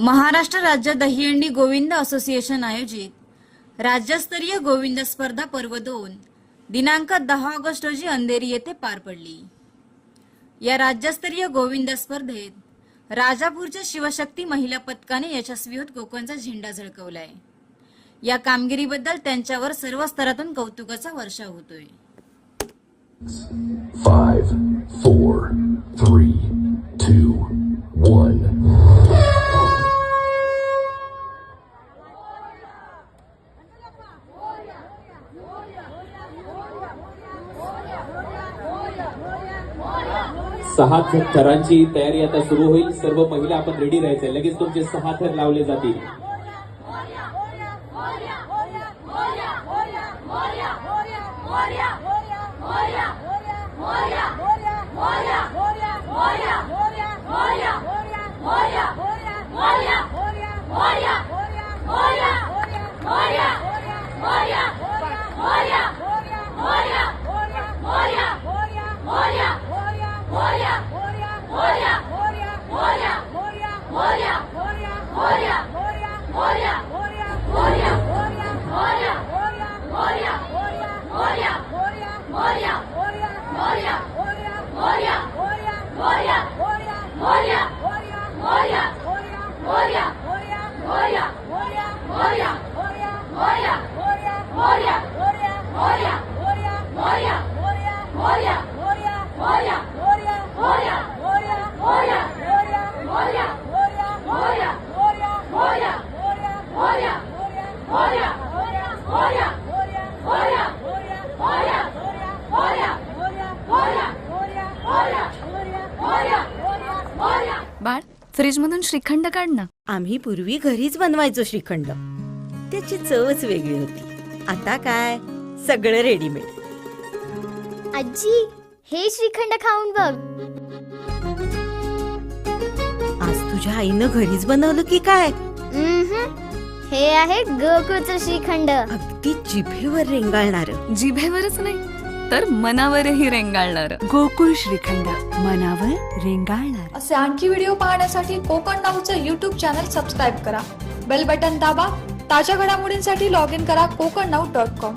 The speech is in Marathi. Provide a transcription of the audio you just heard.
महाराष्ट्र राज्य दहीहंडी गोविंद असोसिएशन आयोजित राज्यस्तरीय गोविंद स्पर्धा पर्व दोन दिनांक दहा ऑगस्ट रोजी अंधेरी येथे पार पडली. या राज्यस्तरीय गोविंद स्पर्धेत राजापूरच्या शिवशक्ती महिला पथकाने यशस्वी होत कोकणचा झेंडा झळकवलाय. या कामगिरीबद्दल त्यांच्यावर सर्व स्तरातून कौतुकाचा वर्षा होतोय. Five, four, three, two, one. सहा थरांची तयारी आता सुरू होईल सर्व महिला आपण रेडी राहायचे लगेच तुमचे सहा थर लावले जातील बाळ फ्रीज मधून श्रीखंड काढ ना आम्ही पूर्वी घरीच बनवायचो श्रीखंड त्याची चवच वेगळी होती आता काय सगळं रेडीमेड आजी हे श्रीखंड खाऊन बघ. आज तुझ्या आईनं घरीच बनवलं की काय? उम्हम. हे आहे गोकुळचं श्रीखंड. अगदी जिभेवर रेंगाळणार. जिभेवरच नाही तर मनावरही रेंगाळणार. गोकुळ श्रीखंड मनावर रेंगाळणार. असे आणखी व्हिडिओ पाहण्यासाठी कोकण नाऊचं यूट्यूब चॅनल सबस्क्राईब करा. बेल बटन दाबा ताज्या घडामोडींसाठी लॉग इन करा कोकण नाऊ डॉट कॉम